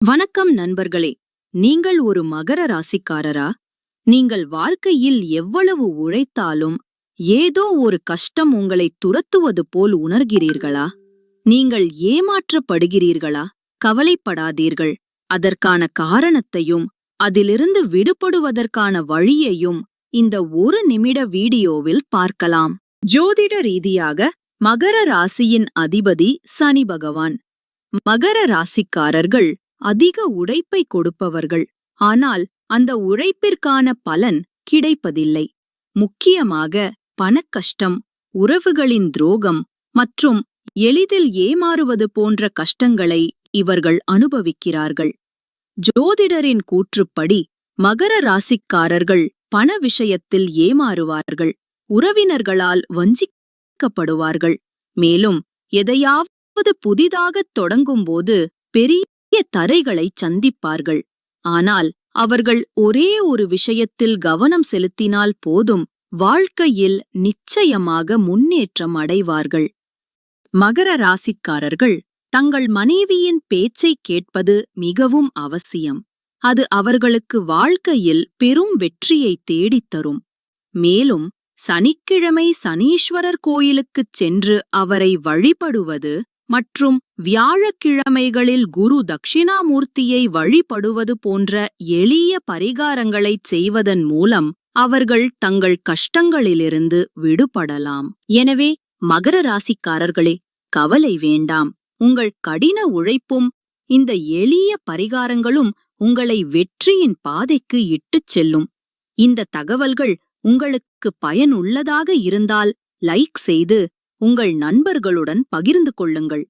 வணக்கம் நண்பர்களே நீங்கள் ஒரு மகர ராசிக்காரரா? நீங்கள் வாழ்க்கையில் எவ்வளவு உழைத்தாலும் ஏதோ ஒரு கஷ்டம் உங்களை துரத்துவது போல் உணர்கிறீர்களா? நீங்கள் ஏமாற்றப்படுகிறீர்களா? கவலைப்படாதீர்கள். அதற்கான காரணத்தையும் அதிலிருந்து விடுபடுவதற்கான வழியையும் இந்த ஒரு நிமிட வீடியோவில் பார்க்கலாம். ஜோதிட ரீதியாக மகர ராசியின் அதிபதி சனி பகவான். மகர ராசிக்காரர்கள் அதிக உழைப்பை கொடுப்பவர்கள். ஆனால் அந்த உழைப்பிற்கான பலன் கிடைப்பதில்லை. முக்கியமாக பணக்கஷ்டம் உறவுகளின் துரோகம் மற்றும் எளிதில் ஏமாறுவது போன்ற கஷ்டங்களை இவர்கள் அனுபவிக்கிறார்கள். ஜோதிடரின் கூற்றுப்படி மகர ராசிக்காரர்கள் பண விஷயத்தில் ஏமாறுவார்கள். உறவினர்களால் வஞ்சிக்கப்படுவார்கள். மேலும் எதையாவது புதிதாகத் தொடங்கும்போது பெரிய தரைகளைச் சந்திப்பார்கள். ஆனால் அவர்கள் ஒரே ஒரு விஷயத்தில் கவனம் செலுத்தினால் போதும் வாழ்க்கையில் நிச்சயமாக முன்னேற்றம் அடைவார்கள். மகர ராசிக்காரர்கள் தங்கள் மனைவியின் பேச்சைக் கேட்பது மிகவும் அவசியம். அது அவர்களுக்கு வாழ்க்கையில் பெரும் வெற்றியை தேடித் தரும். மேலும் சனிக்கிழமை சனீஸ்வரர் கோயிலுக்குச் சென்று அவரை வழிபடுவது மற்றும் வியாழக்கிழமைகளில் குரு தட்சிணாமூர்த்தியை வழிபடுவது போன்ற எளிய பரிகாரங்களைச் செய்வதன் மூலம் அவர்கள் தங்கள் கஷ்டங்களிலிருந்து விடுபடலாம். எனவே மகர ராசிக்காரர்களே கவலை வேண்டாம். உங்கள் கடின உழைப்பும் இந்த எளிய பரிகாரங்களும் உங்களை வெற்றியின் பாதைக்கு இட்டுச் செல்லும். இந்த தகவல்கள் உங்களுக்கு பயனுள்ளதாக இருந்தால் லைக் செய்து உங்கள் நண்பர்களுடன் பகிர்ந்து கொள்ளுங்கள்.